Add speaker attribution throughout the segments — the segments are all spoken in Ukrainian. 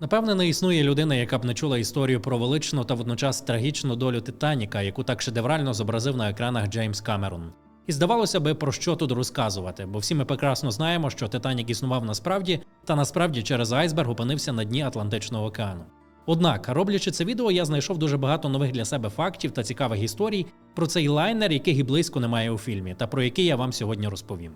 Speaker 1: Напевне, не існує людина, яка б не чула історію про величну та водночас трагічну долю Титаніка, яку так шедеврально зобразив на екранах Джеймс Камерон. І здавалося би, про що тут розказувати, бо всі ми прекрасно знаємо, що Титанік існував насправді, та насправді через айсберг опинився на дні Атлантичного океану. Однак, роблячи це відео, я знайшов дуже багато нових для себе фактів та цікавих історій про цей лайнер, яких і близько немає у фільмі, та про який я вам сьогодні розповім.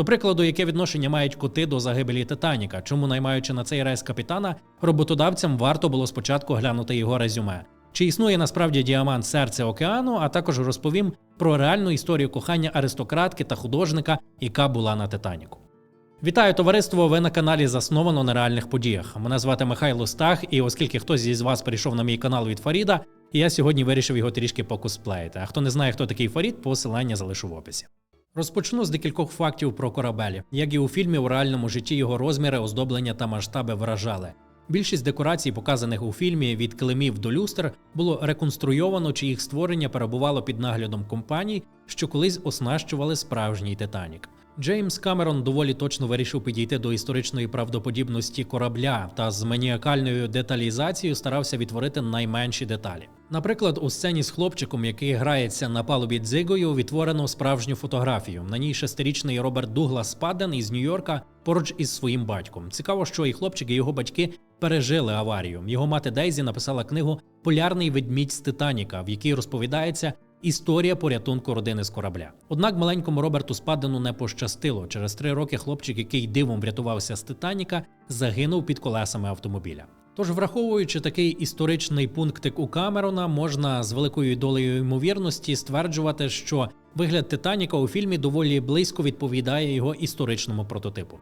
Speaker 1: До прикладу, яке відношення мають коти до загибелі Титаніка, чому наймаючи на цей рейс капітана, роботодавцям варто було спочатку глянути його резюме. Чи існує насправді діамант серця океану, а також розповім про реальну історію кохання аристократки та художника, яка була на Титаніку. Вітаю товариство! Ви на каналі засновано на реальних подіях. Мене звати Михайло Стах, і оскільки хтось із вас прийшов на мій канал від Фаріда, я сьогодні вирішив його трішки покосплеїти. А хто не знає, хто такий Фарід, посилання залишу в описі. Розпочну з декількох фактів про корабель. Як і у фільмі, у реальному житті його розміри, оздоблення та масштаби вражали. Більшість декорацій, показаних у фільмі від килимів до люстр, було реконструйовано, чи їх створення перебувало під наглядом компаній, що колись оснащували справжній Титанік. Джеймс Камерон доволі точно вирішив підійти до історичної правдоподібності корабля та з маніакальною деталізацією старався відтворити найменші деталі. Наприклад, у сцені з хлопчиком, який грається на палубі дзигою, відтворено справжню фотографію. На ній шестирічний Роберт Дуглас Паден із Нью-Йорка поруч із своїм батьком. Цікаво, що і хлопчик, і його батьки пережили аварію. Його мати Дейзі написала книгу Полярний ведмідь з Титаніка, в якій розповідається. Історія порятунку родини з корабля. Однак маленькому Роберту Спадену не пощастило. Через три роки хлопчик, який дивом врятувався з Титаніка, загинув під колесами автомобіля. Тож, враховуючи такий історичний пунктик у Камерона, можна з великою долею ймовірності стверджувати, що вигляд Титаніка у фільмі доволі близько відповідає його історичному прототипу.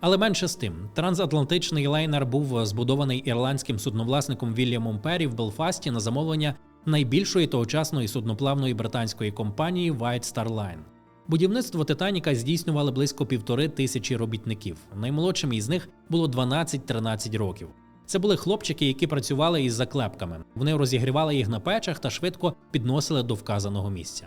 Speaker 1: Але менше з тим, трансатлантичний лайнер був збудований ірландським судновласником Вільямом Перрі в Белфасті на замовлення найбільшої тогочасної судноплавної британської компанії White Star Line. Будівництво Титаніка здійснювали близько півтори тисячі робітників. Наймолодшим із них було 12-13 років. Це були хлопчики, які працювали із заклепками. Вони розігрівали їх на печах та швидко підносили до вказаного місця.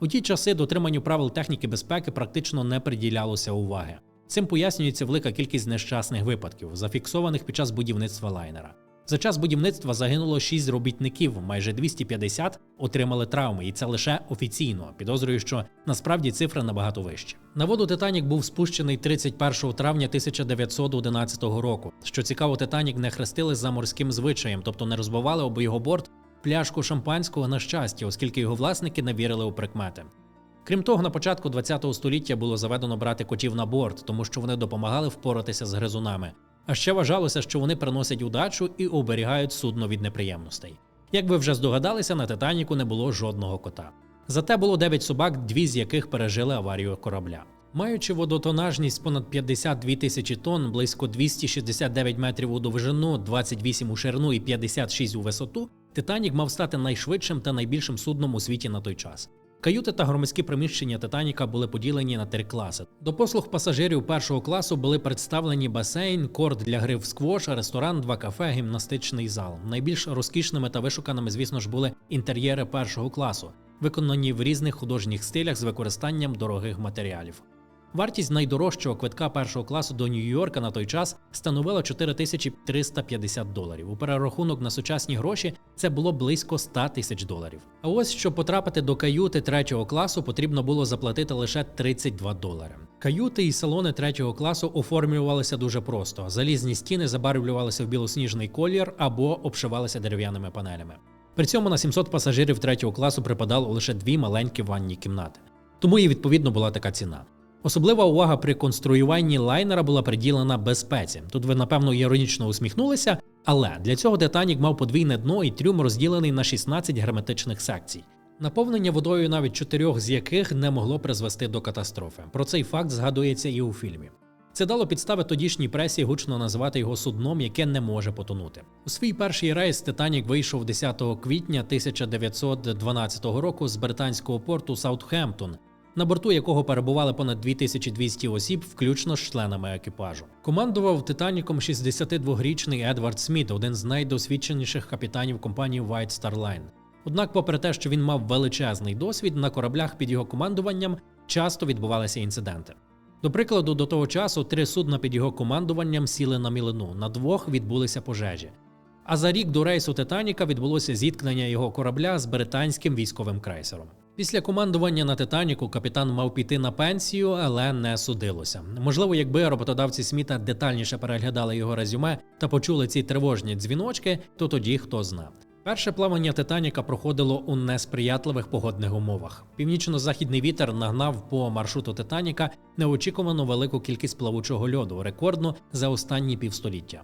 Speaker 1: У ті часи дотриманню правил техніки безпеки практично не приділялося уваги. Цим пояснюється велика кількість нещасних випадків, зафіксованих під час будівництва лайнера. За час будівництва загинуло 6 робітників, майже 250 отримали травми, і це лише офіційно. Підозрюю, що насправді цифри набагато вищі. На воду Титанік був спущений 31 травня 1911 року. Що цікаво, Титанік не хрестили за морським звичаєм, тобто не розбивали об його борт пляшку шампанського на щастя, оскільки його власники не вірили у прикмети. Крім того, на початку ХХ століття було заведено брати котів на борт, тому що вони допомагали впоратися з гризунами. А ще вважалося, що вони приносять удачу і оберігають судно від неприємностей. Як ви вже здогадалися, на Титаніку не було жодного кота. Зате було 9 собак, дві з яких пережили аварію корабля. Маючи водотонажність понад 52 тисячі тонн, близько 269 метрів у довжину, 28 у ширину і 56 у висоту, Титанік мав стати найшвидшим та найбільшим судном у світі на той час. Каюти та громадські приміщення Титаніка були поділені на три класи. До послуг пасажирів першого класу були представлені басейн, корт для гри в сквош, ресторан, два кафе, гімнастичний зал. Найбільш розкішними та вишуканими, звісно ж, були інтер'єри першого класу, виконані в різних художніх стилях з використанням дорогих матеріалів. Вартість найдорожчого квитка першого класу до Нью-Йорка на той час становила 4350 доларів. У перерахунок на сучасні гроші це було близько 100 тисяч доларів. А ось щоб потрапити до каюти третього класу, потрібно було заплатити лише 32 долари. Каюти і салони третього класу оформлювалися дуже просто: залізні стіни забарвлювалися в білосніжний колір або обшивалися дерев'яними панелями. При цьому на 700 пасажирів третього класу припадало лише дві маленькі ванні кімнати. Тому і відповідно була така ціна. Особлива увага при конструюванні лайнера була приділена безпеці. Тут ви, напевно, іронічно усміхнулися, але для цього Титанік мав подвійне дно і трюм розділений на 16 герметичних секцій. Наповнення водою навіть чотирьох з яких не могло призвести до катастрофи. Про цей факт згадується і у фільмі. Це дало підстави тодішній пресі гучно називати його судном, яке не може потонути. У свій перший рейс Титанік вийшов 10 квітня 1912 року з британського порту Саутхемптон, на борту якого перебували понад 2200 осіб, включно з членами екіпажу. Командував Титаніком 62-річний Едвард Сміт, один з найдосвідченіших капітанів компанії White Star Line. Однак, попри те, що він мав величезний досвід, на кораблях під його командуванням часто відбувалися інциденти. До прикладу, до того часу три судна під його командуванням сіли на мілину, на двох відбулися пожежі. А за рік до рейсу Титаніка відбулося зіткнення його корабля з британським військовим крейсером. Після командування на Титаніку капітан мав піти на пенсію, але не судилося. Можливо, якби роботодавці Сміта детальніше переглядали його резюме та почули ці тривожні дзвіночки, то тоді хто зна. Перше плавання Титаніка проходило у несприятливих погодних умовах. Північно-західний вітер нагнав по маршруту Титаніка неочікувано велику кількість плавучого льоду, рекордно за останні півстоліття.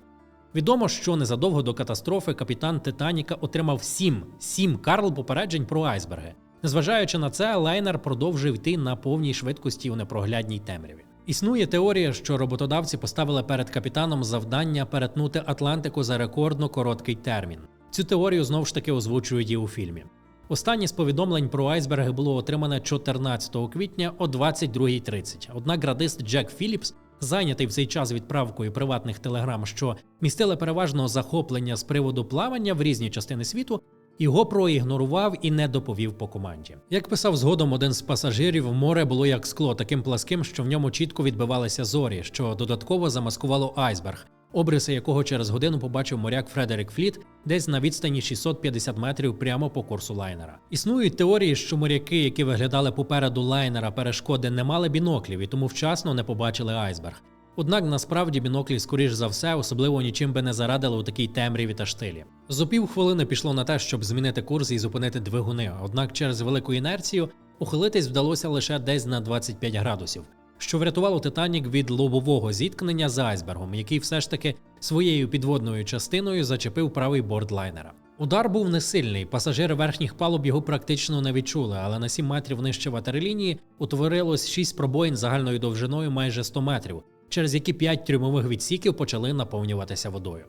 Speaker 1: Відомо, що незадовго до катастрофи капітан Титаніка отримав сім сім карл попереджень про айсберги. Незважаючи на це, лайнер продовжив йти на повній швидкості у непроглядній темряві. Існує теорія, що роботодавці поставили перед капітаном завдання перетнути Атлантику за рекордно короткий термін. Цю теорію знову ж таки озвучують і у фільмі. Останнє з повідомлень про айсберги було отримане 14 квітня о 22.30. Однак радист Джек Філіпс, зайнятий в цей час відправкою приватних телеграм, що містили переважно захоплення з приводу плавання в різні частини світу, його проігнорував і не доповів по команді. Як писав згодом один з пасажирів, море було як скло, таким пласким, що в ньому чітко відбивалися зорі, що додатково замаскувало айсберг, обриси якого через годину побачив моряк Фредерік Фліт десь на відстані 650 метрів прямо по курсу лайнера. Існують теорії, що моряки, які виглядали попереду лайнера перешкоди, не мали біноклів і тому вчасно не побачили айсберг. Однак насправді біноклі, скоріш за все, особливо нічим би не зарадили у такій темряві та штилі. Зо півхвилини пішло на те, щоб змінити курс і зупинити двигуни. Однак через велику інерцію ухилитись вдалося лише десь на 25 градусів, що врятувало Титанік від лобового зіткнення з айсбергом, який все ж таки своєю підводною частиною зачепив правий борт лайнера. Удар був не сильний, пасажири верхніх палуб його практично не відчули, але на 7 метрів нижче ватерлінії утворилось 6 пробоїн загальною довжиною майже 100 метрів, через які 5 трюмових відсіків почали наповнюватися водою.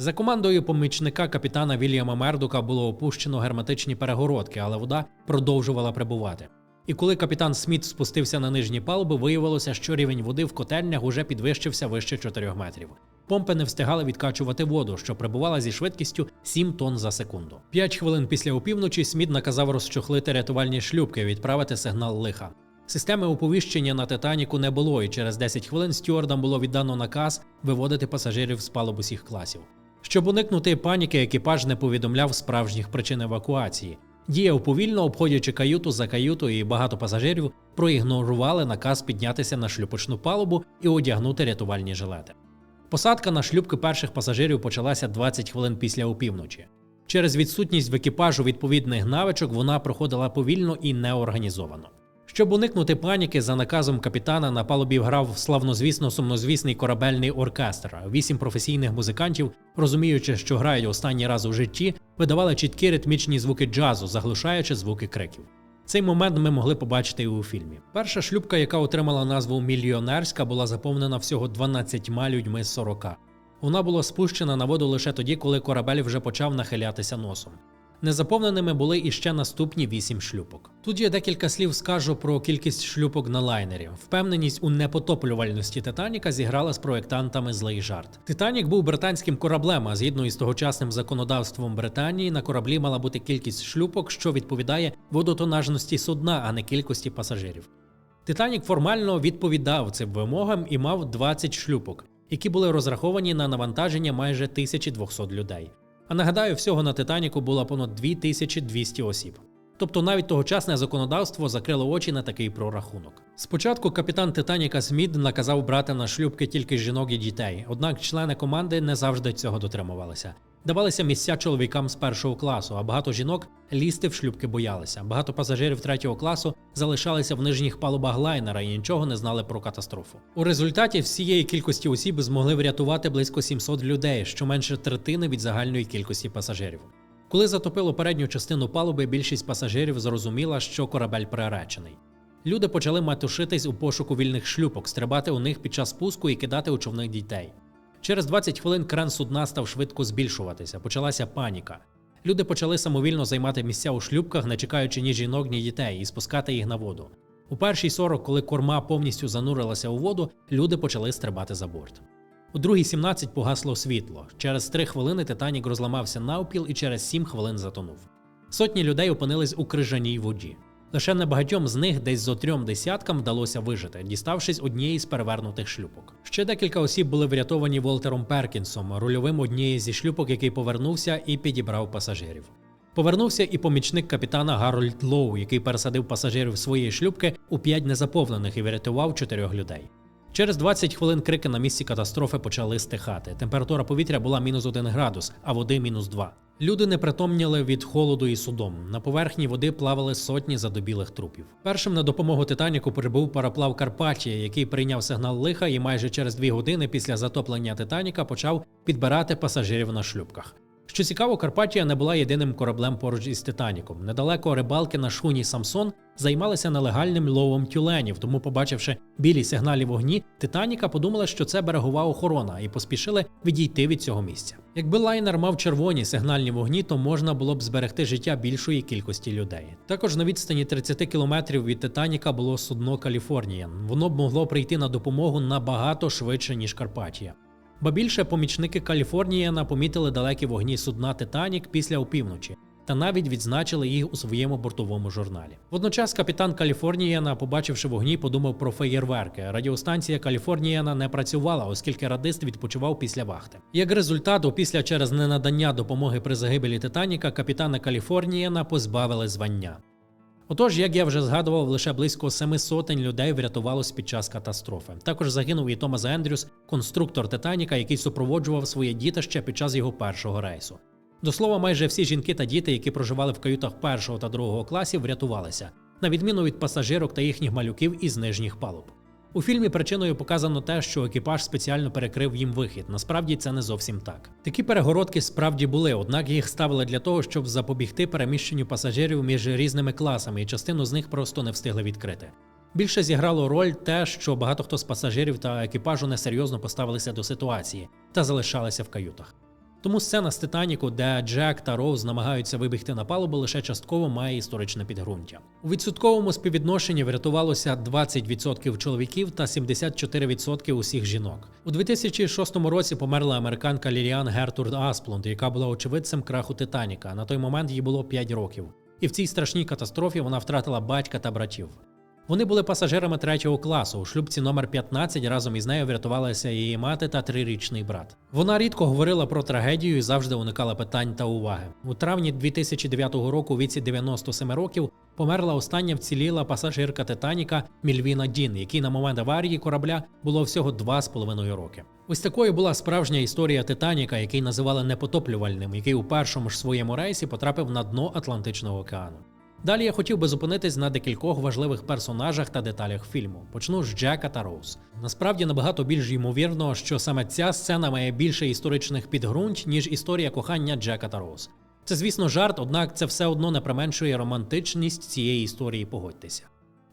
Speaker 1: За командою помічника капітана Вільяма Мердука було опущено герметичні перегородки, але вода продовжувала прибувати. І коли капітан Сміт спустився на нижні палуби, виявилося, що рівень води в котельнях уже підвищився вище 4 метрів. Помпи не встигали відкачувати воду, що прибувала зі швидкістю 7 тонн за секунду. П'ять хвилин після опівночі Сміт наказав розчохлити рятувальні шлюпки і відправити сигнал лиха. Системи оповіщення на Титаніку не було, і через 10 хвилин стюардам було віддано наказ виводити пасажирів з палуб усіх класів. Щоб уникнути паніки, екіпаж не повідомляв справжніх причин евакуації. Діяв повільно, обходячи каюту за каютою, і багато пасажирів проігнорували наказ піднятися на шлюпочну палубу і одягнути рятувальні жилети. Посадка на шлюпки перших пасажирів почалася 20 хвилин після опівночі. Через відсутність в екіпажу відповідних навичок вона проходила повільно і неорганізовано. Щоб уникнути паніки, за наказом капітана на палубі грав славнозвісно сумнозвісний корабельний оркестр. Вісім професійних музикантів, розуміючи, що грають останній раз у житті, видавали чіткі ритмічні звуки джазу, заглушаючи звуки криків. Цей момент ми могли побачити і у фільмі. Перша шлюпка, яка отримала назву Мільйонерська, була заповнена всього 12 людьми з 40. Вона була спущена на воду лише тоді, коли корабель вже почав нахилятися носом. Незаповненими були іще наступні вісім шлюпок. Тут я декілька слів скажу про кількість шлюпок на лайнері. Впевненість у непотоплювальності Титаніка зіграла з проєктантами злий жарт. Титанік був британським кораблем, а згідно із тогочасним законодавством Британії на кораблі мала бути кількість шлюпок, що відповідає водотонажності судна, а не кількості пасажирів. Титанік формально відповідав цим вимогам і мав 20 шлюпок, які були розраховані на навантаження майже 1200 людей. А нагадаю, всього на Титаніку було понад 2200 осіб. Тобто навіть тогочасне законодавство закрило очі на такий прорахунок. Спочатку капітан Титаніка Смід наказав брати на шлюбки тільки жінок і дітей, однак члени команди не завжди цього дотримувалися. Давалися місця чоловікам з першого класу, а багато жінок лізти в шлюбки боялися. Багато пасажирів третього класу залишалися в нижніх палубах лайнера і нічого не знали про катастрофу. У результаті всієї кількості осіб змогли врятувати близько 700 людей, що менше третини від загальної кількості пасажирів. Коли затопило передню частину палуби, більшість пасажирів зрозуміла, що корабель приречений. Люди почали матушитись у пошуку вільних шлюпок, стрибати у них під час спуску і кидати у човних дітей. Через 20 хвилин кран судна став швидко збільшуватися, почалася паніка. Люди почали самовільно займати місця у шлюбках, не чекаючи ні жінок, ні дітей, і спускати їх на воду. У першій 40, коли корма повністю занурилася у воду, люди почали стрибати за борт. У другій 17 погасло світло. Через 3 хвилини Титанік розламався навпіл і через 7 хвилин затонув. Сотні людей опинились у крижаній воді. Лише небагатьом з них десь зо трьом десяткам вдалося вижити, діставшись однієї з перевернутих шлюпок. Ще декілька осіб були врятовані Волтером Перкінсом, рульовим однієї зі шлюпок, який повернувся і підібрав пасажирів. Повернувся і помічник капітана Гарольд Лоу, який пересадив пасажирів своєї шлюпки у п'ять незаповнених і врятував чотирьох людей. Через 20 хвилин крики на місці катастрофи почали стихати. Температура повітря була мінус 1 градус, а води мінус 2. Люди не притомніли від холоду і судом. На поверхні води плавали сотні задобілих трупів. Першим на допомогу Титаніку прибув пароплав Карпатія, який прийняв сигнал лиха і майже через дві години після затоплення Титаніка почав підбирати пасажирів на шлюпках. Що цікаво, Карпатія не була єдиним кораблем поруч із Титаніком. Недалеко рибалки на шхуні Самсон займалися нелегальним ловом тюленів, тому, побачивши білі сигналі вогні, Титаніка подумала, що це берегова охорона, і поспішили відійти від цього місця. Якби лайнер мав червоні сигнальні вогні, то можна було б зберегти життя більшої кількості людей. Також на відстані 30 кілометрів від Титаніка було судно Каліфорніян. Воно б могло прийти на допомогу набагато швидше ніж Карпатія. Ба більше помічники Каліфорніяна помітили далекі вогні судна Титанік після опівночі та навіть відзначили їх у своєму бортовому журналі. Водночас капітан Каліфорніяна, побачивши вогні, подумав про феєрверки. Радіостанція Каліфорніяна не працювала, оскільки радист відпочивав після вахти. Як результат, опісля через ненадання допомоги при загибелі Титаніка, капітана Каліфорніяна позбавили звання. Отож, як я вже згадував, лише близько семи сотень людей врятувалось під час катастрофи. Також загинув і Томас Ендрюс, конструктор Титаніка, який супроводжував своє дітище під час його першого рейсу. До слова, майже всі жінки та діти, які проживали в каютах першого та другого класів, врятувалися, на відміну від пасажирок та їхніх малюків із нижніх палуб. У фільмі причиною показано те, що екіпаж спеціально перекрив їм вихід. Насправді це не зовсім так. Такі перегородки справді були, однак їх ставили для того, щоб запобігти переміщенню пасажирів між різними класами, і частину з них просто не встигли відкрити. Більше зіграло роль те, що багато хто з пасажирів та екіпажу несерйозно поставилися до ситуації та залишалися в каютах. Тому сцена з Титаніку, де Джек та Роуз намагаються вибігти на палубу, лише частково має історичне підґрунтя. У відсотковому співвідношенні врятувалося 20% чоловіків та 74% усіх жінок. У 2006 році померла американка Ліліан Гертурд Асплунд, яка була очевидцем краху Титаніка. На той момент їй було 5 років. І в цій страшній катастрофі вона втратила батька та братів. Вони були пасажирами третього класу. У шлюбці номер 15 разом із нею врятувалася її мати та трирічний брат. Вона рідко говорила про трагедію і завжди уникала питань та уваги. У травні 2009 року, у віці 97 років, померла остання вціліла пасажирка Титаніка Мільвіна Дін, якій на момент аварії корабля було всього 2,5 роки. Ось такою була справжня історія Титаніка, який називали непотоплювальним, який у першому ж своєму рейсі потрапив на дно Атлантичного океану. Далі я хотів би зупинитись на декількох важливих персонажах та деталях фільму. Почну з Джека та Роуз. Насправді набагато більш ймовірно, що саме ця сцена має більше історичних підґрунт, ніж історія кохання Джека та Роуз. Це, звісно, жарт, однак це все одно не применшує романтичність цієї історії, погодьтеся.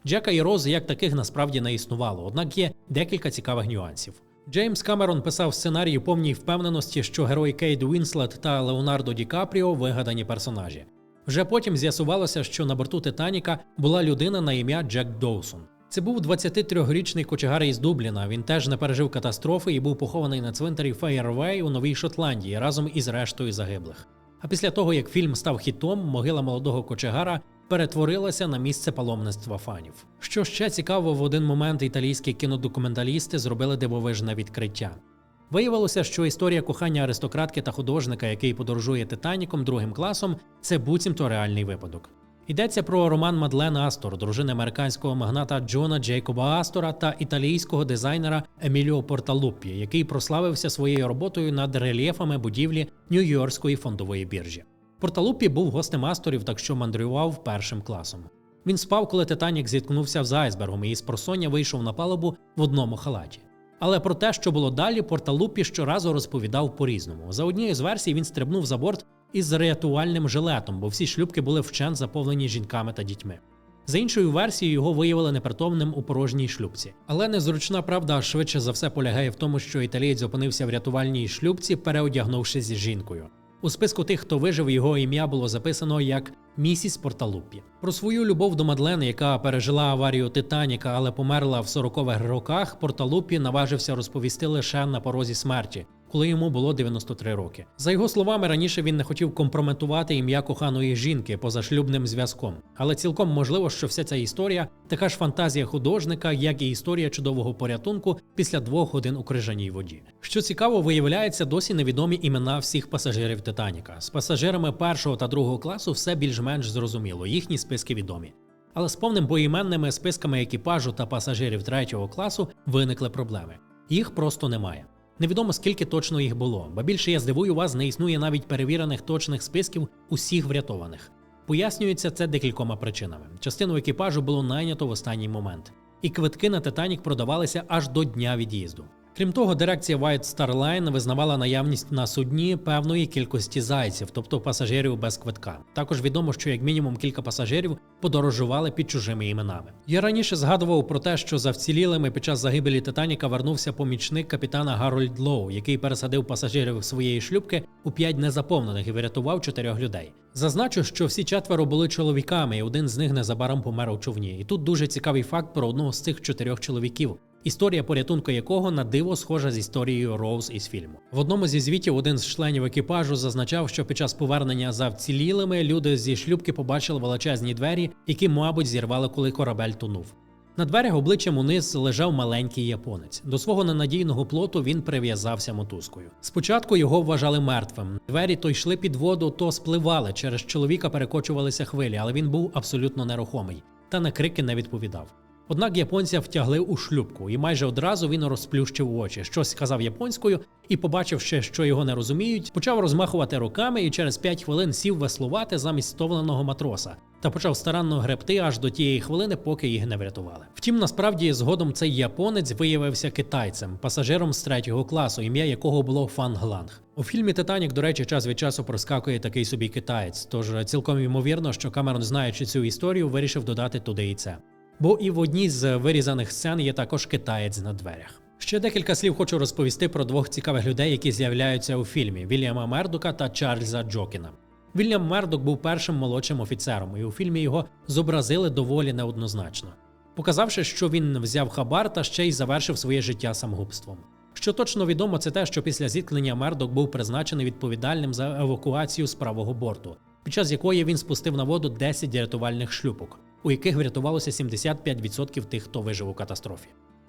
Speaker 1: Джека і Роз як таких насправді не існувало, однак є декілька цікавих нюансів. Джеймс Камерон писав сценарій у повній впевненості, що герої Кейт Уінслет та Леонардо Ді Капріо вигадані персонажі. Вже потім з'ясувалося, що на борту Титаніка була людина на ім'я Джек Доусон. Це був 23-річний кочегар із Дубліна. Він теж не пережив катастрофи і був похований на цвинтарі Фейервей у Новій Шотландії разом із рештою загиблих. А після того, як фільм став хітом, могила молодого кочегара перетворилася на місце паломництва фанів. Що ще цікаво, в один момент італійські кінодокументалісти зробили дивовижне відкриття. Виявилося, що історія кохання аристократки та художника, який подорожує Титаніком другим класом, це буцімто реальний випадок. Йдеться про роман Мадлен Астор, дружини американського магната Джона Джейкоба Астора та італійського дизайнера Еміліо Порталуппі, який прославився своєю роботою над рельєфами будівлі Нью-Йоркської фондової біржі. Порталуппі був гостем Асторів, так що мандрував першим класом. Він спав, коли Титанік зіткнувся з айсбергом і з просоння вийшов на палубу в одному халаті. Але про те, що було далі, Порталупі щоразу розповідав по-різному. За однією з версій він стрибнув за борт із рятувальним жилетом, бо всі шлюбки були вчен заповнені жінками та дітьми. За іншою версією, його виявили непритомним у порожній шлюбці. Але незручна правда швидше за все полягає в тому, що італієць опинився в рятувальній шлюбці, переодягнувшись з жінкою. У списку тих, хто вижив, його ім'я було записано як місіс Порталупі. Про свою любов до Мадлен, яка пережила аварію Титаніка, але померла в 40-х роках, Порталупі наважився розповісти лише на порозі смерті, коли йому було 93 роки. За його словами, раніше він не хотів компрометувати ім'я коханої жінки позашлюбним зв'язком, але цілком можливо, що вся ця історія така ж фантазія художника, як і історія чудового порятунку після двох годин у крижаній воді. Що цікаво, виявляється, досі невідомі імена всіх пасажирів Титаніка. З пасажирами першого та другого класу все більш-менш зрозуміло, їхні списки відомі. Але з повним поіменними списками екіпажу та пасажирів третього класу виникли проблеми. Їх просто немає. Невідомо скільки точно їх було, бо більше я здивую вас, не існує навіть перевірених точних списків усіх врятованих. Пояснюється це декількома причинами. Частину екіпажу було найнято в останній момент, і квитки на Титанік продавалися аж до дня від'їзду. Крім того, дирекція White Star Line визнавала наявність на судні певної кількості зайців, тобто пасажирів без квитка. Також відомо, що як мінімум кілька пасажирів подорожували під чужими іменами. Я раніше згадував про те, що за вцілілими під час загибелі Титаніка вернувся помічник капітана Гарольд Лоу, який пересадив пасажирів своєї шлюпки у п'ять незаповнених і врятував чотирьох людей. Зазначу, що всі четверо були чоловіками, і один з них незабаром помер у човні. І тут дуже цікавий факт про одного з цих чотирьох чоловіків. Історія порятунку якого на диво схожа з історією Роуз із фільму. В одному зі звітів один з членів екіпажу зазначав, що під час повернення за вцілілими люди зі шлюбки побачили величезні двері, які, мабуть, зірвали, коли корабель тонув. На дверях обличчям униз лежав маленький японець. До свого ненадійного плоту він прив'язався мотузкою. Спочатку його вважали мертвим. Двері то йшли під воду, то спливали. Через чоловіка перекочувалися хвилі, але він був абсолютно нерухомий та на крики не відповідав. Однак японця втягли у шлюбку, і майже одразу він розплющив очі, щось сказав японською і, побачивши, що його не розуміють, почав розмахувати руками і через 5 хвилин сів веслувати замість стовленого матроса та почав старанно гребти аж до тієї хвилини, поки їх не врятували. Втім, насправді згодом цей японець виявився китайцем, пасажиром з третього класу, ім'я якого було Фан Гланг. У фільмі Титанік, до речі, час від часу проскакує такий собі китаєць, тож цілком ймовірно, що Камерон, знаючи цю історію, вирішив додати туди і це. Бо і в одній з вирізаних сцен є також китаєць на дверях. Ще декілька слів хочу розповісти про двох цікавих людей, які з'являються у фільмі: Вільяма Мердока та Чарльза Джокіна. Вільям Мердок був першим молодшим офіцером, і у фільмі його зобразили доволі неоднозначно, показавши, що він взяв хабар та ще й завершив своє життя самогубством. Що точно відомо, це те, що після зіткнення Мердок був призначений відповідальним за евакуацію з правого борту, під час якої він спустив на воду 10 рятувальних шлюпок, у яких врятувалося 75% тих, хто вижив у катастрофі.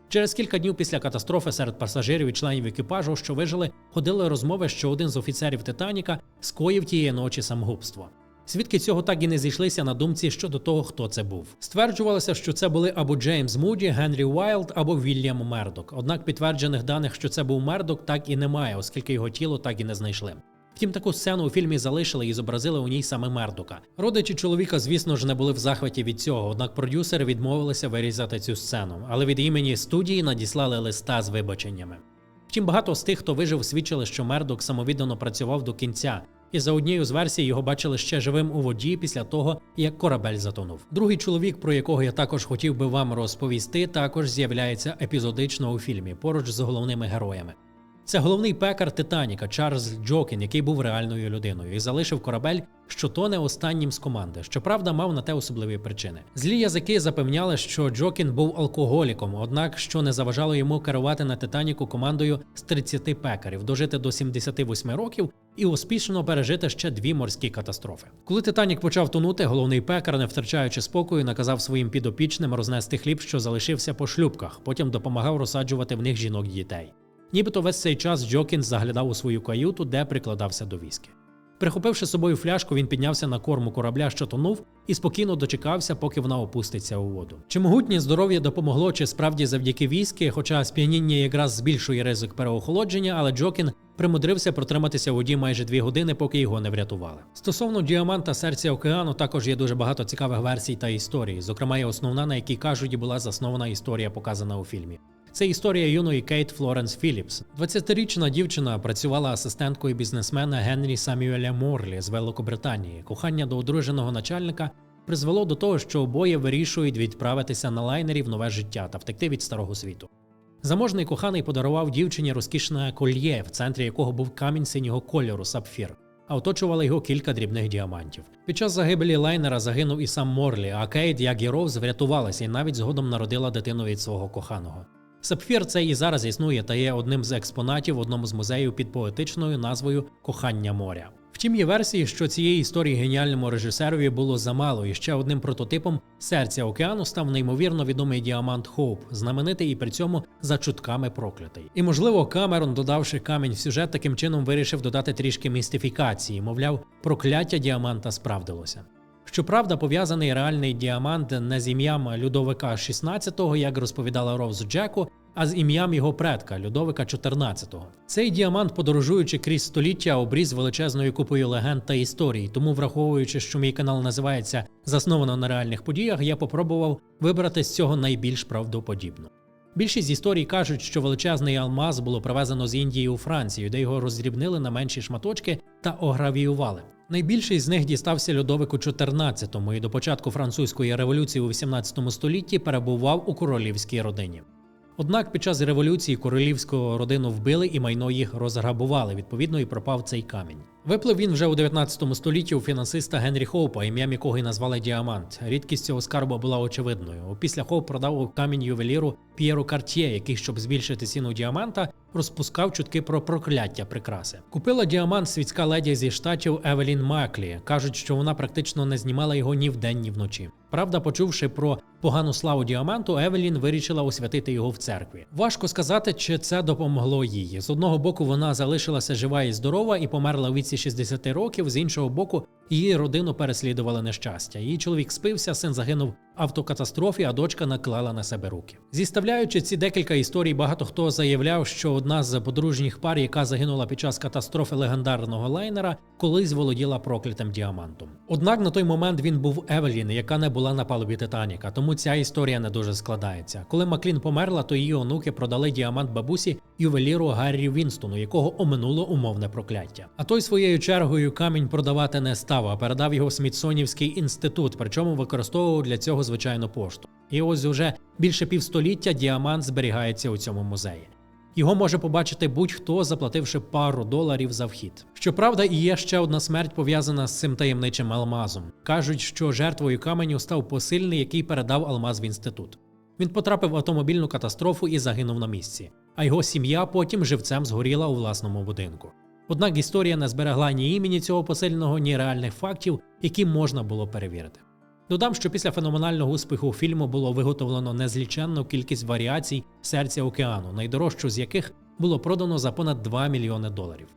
Speaker 1: Через кілька днів після катастрофи серед пасажирів і членів екіпажу, що вижили, ходили розмови, що один з офіцерів Титаніка скоїв тієї ночі самогубство. Свідки цього так і не зійшлися на думці щодо того, хто це був. Стверджувалося, що це були або Джеймс Муді, Генрі Уайлд, або Вільям Мердок. Однак підтверджених даних, що це був Мердок, так і немає, оскільки його тіло так і не знайшли. Втім, таку сцену у фільмі залишили і зобразили у ній саме Мердока. Родичі чоловіка, звісно ж, не були в захваті від цього, однак продюсери відмовилися вирізати цю сцену, але від імені студії надіслали листа з вибаченнями. Втім, багато з тих, хто вижив, свідчили, що Мердок самовіддано працював до кінця, і за однією з версій його бачили ще живим у воді після того, як корабель затонув. Другий чоловік, про якого я також хотів би вам розповісти, також з'являється епізодично у фільмі поруч з головними героями. Це головний пекар Титаніка Чарльз Джокін, який був реальною людиною, і залишив корабель, що тоне останнім з команди. Щоправда, мав на те особливі причини. Злі язики запевняли, що Джокін був алкоголіком, однак що не заважало йому керувати на Титаніку командою з 30 пекарів, дожити до 78 років і успішно пережити ще дві морські катастрофи. Коли Титанік почав тонути, головний пекар, не втрачаючи спокою, наказав своїм підопічним рознести хліб, що залишився по шлюбках. Потім допомагав розсаджувати в них жінок дітей. Нібито весь цей час Джокінс заглядав у свою каюту, де прикладався до віскі. Прихопивши з собою фляжку, він піднявся на корму корабля, що тонув, і спокійно дочекався, поки вона опуститься у воду. Чи могутнє здоров'я допомогло, чи справді завдяки віскі, хоча сп'яніння якраз збільшує ризик переохолодження, але Джокін примудрився протриматися у воді майже дві години, поки його не врятували. Стосовно діаманта серця океану, також є дуже багато цікавих версій та історій. Зокрема, є основна, на якій кажуть, була заснована історія, показана у фільмі. Це історія юної Кейт Флоренс Філіпс. 20-річна дівчина працювала асистенткою бізнесмена Генрі Самюеля Морлі з Великобританії. Кохання до одруженого начальника призвело до того, що обоє вирішують відправитися на лайнері в нове життя та втекти від старого світу. Заможний коханий подарував дівчині розкішне кольє, в центрі якого був камінь синього кольору сапфір, а оточували його кілька дрібних діамантів. Під час загибелі лайнера загинув і сам Морлі, а Кейт, як і Роуз, врятувалася і навіть згодом народила дитину від свого коханого. Сапфір цей і зараз існує та є одним з експонатів в одному з музеїв під поетичною назвою Кохання моря. Втім, є версії, що цієї історії геніальному режисерові було замало, і ще одним прототипом серця океану став неймовірно відомий діамант Хоуп, знаменитий і при цьому за чутками проклятий. І можливо, Камерон, додавши камінь в сюжет, таким чином вирішив додати трішки містифікації, мовляв, прокляття діаманта справдилося. Щоправда, пов'язаний реальний діамант не з ім'ям Людовика XVI, як розповідала Роуз Джеку, а з ім'ям його предка Людовика XIV. Цей діамант, подорожуючи крізь століття, обріз величезною купою легенд та історій. Тому, враховуючи, що мій канал називається Засновано на реальних подіях, я попробував вибрати з цього найбільш правдоподібну. Більшість історій кажуть, що величезний алмаз було привезено з Індії у Францію, де його роздрібнили на менші шматочки та огравіювали. Найбільший з них дістався Людовику XIV і до початку французької революції у XVIII столітті перебував у королівській родині. Однак під час революції королівську родину вбили і майно їх розграбували. Відповідно, і пропав цей камінь. Виплив він вже у 19 столітті у фінансиста Генрі Хоупа, ім'ям якого й назвали діамант. Рідкість цього скарбу була очевидною. Опісля Хоуп продав камінь ювеліру П'єру Карт'є, який, щоб збільшити ціну діаманта, розпускав чутки про прокляття прикраси. Купила діамант світська леді зі штатів Евелін Маклі. кажуть, що вона практично не знімала його ні вдень, ні вночі. Правда, почувши про погану славу діаманту, Евелін вирішила освятити його в церкві. Важко сказати, чи це допомогло їй. З одного боку, вона залишилася жива і здорова і померла у віці 60 років. З іншого боку, її родину переслідували нещастя. Її чоловік спився, син загинув в автокатастрофі, а дочка наклала на себе руки. Зіставляючи ці декілька історій, багато хто заявляв, що одна з подружніх пар, яка загинула під час катастрофи легендарного лайнера, колись володіла проклятим діамантом. Однак на той момент він був Евелін, яка не була на палубі Титаніка, тому ця історія не дуже складається. Коли Маклін померла, то її онуки продали діамант бабусі ювеліру Гаррі Вінстону, якого оминуло умовне прокляття. А той своєю чергою камінь продавати не став, а передав його в Смітсонівський інститут, причому використовував для цього звичайну пошту. І ось уже більше півстоліття діамант зберігається у цьому музеї. Його може побачити будь-хто, заплативши пару доларів за вхід. Щоправда, і є ще одна смерть пов'язана з цим таємничим алмазом. Кажуть, що жертвою каменю став посильний, який передав алмаз в інститут. Він потрапив в автомобільну катастрофу і загинув на місці, а його сім'я потім живцем згоріла у власному будинку. Однак історія не зберегла ні імені цього посильного, ні реальних фактів, які можна було перевірити. Додам, що після феноменального успіху фільму було виготовлено незліченну кількість варіацій серця океану, найдорожчу з яких було продано за понад 2 мільйони доларів.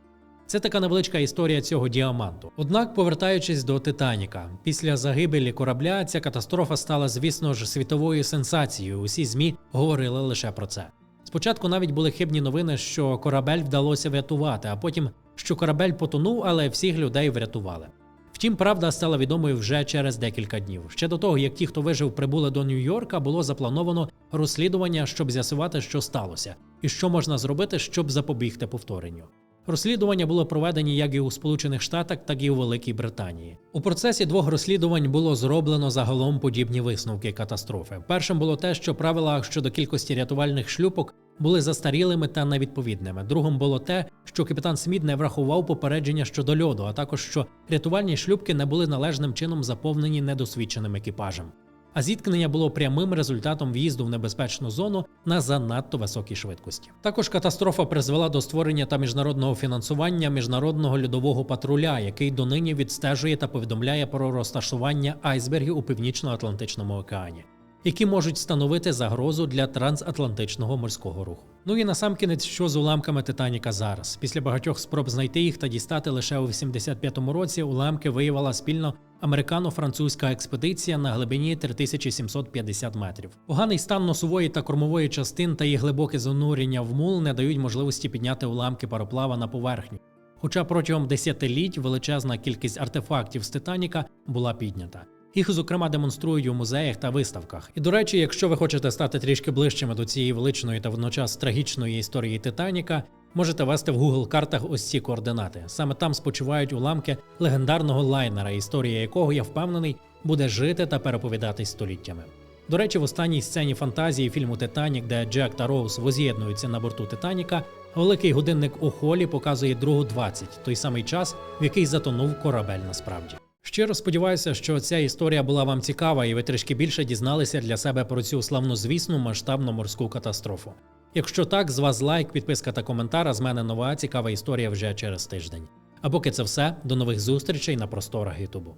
Speaker 1: Це така невеличка історія цього діаманту. Однак, повертаючись до Титаніка, після загибелі корабля ця катастрофа стала, звісно ж, світовою сенсацією. Усі змі говорили лише про це. Спочатку навіть були хибні новини, що корабель вдалося врятувати, а потім, що корабель потонув, але всіх людей врятували. Втім, правда стала відомою вже через декілька днів. Ще до того, як ті, хто вижив, прибули до Нью-Йорка, було заплановано розслідування, щоб з'ясувати, що сталося, і що можна зробити, щоб запобігти повторенню. Розслідування було проведені як і у Сполучених Штатах, так і у Великій Британії. У процесі двох розслідувань було зроблено загалом подібні висновки катастрофи. Першим було те, що правила щодо кількості рятувальних шлюпок були застарілими та невідповідними. Другим було те, що капітан Сміт не врахував попередження щодо льоду, а також що рятувальні шлюпки не були належним чином заповнені недосвідченим екіпажем. А зіткнення було прямим результатом в'їзду в небезпечну зону на занадто високій швидкості. Також катастрофа призвела до створення та міжнародного фінансування міжнародного льодового патруля, який донині відстежує та повідомляє про розташування айсбергів у північно-атлантичному океані які можуть становити загрозу для трансатлантичного морського руху. Ну і насамкінець, що з уламками Титаніка зараз. Після багатьох спроб знайти їх та дістати лише у 85-му році уламки виявила спільно американо-французька експедиція на глибині 3750 метрів. Поганий стан носової та кормової частин та їх глибоке занурення в мул не дають можливості підняти уламки пароплава на поверхню. Хоча протягом десятиліть величезна кількість артефактів з Титаніка була піднята. Їх, зокрема, демонструють у музеях та виставках. І до речі, якщо ви хочете стати трішки ближчими до цієї величної та водночас трагічної історії Титаніка, можете ввести в Google картах ось ці координати. Саме там спочивають уламки легендарного лайнера, історія якого я впевнений буде жити та переповідатись століттями. До речі, в останній сцені фантазії фільму Титанік, де Джек та Роуз воз'єднуються на борту Титаніка, великий годинник у холі показує другу 20, той самий час, в який затонув корабель насправді. Щиро сподіваюся, що ця історія була вам цікава, і ви трішки більше дізналися для себе про цю славнозвісну масштабну морську катастрофу. Якщо так, з вас лайк, підписка та коментар, а з мене нова цікава історія вже через тиждень. А поки це все, до нових зустрічей на просторах Ютубу.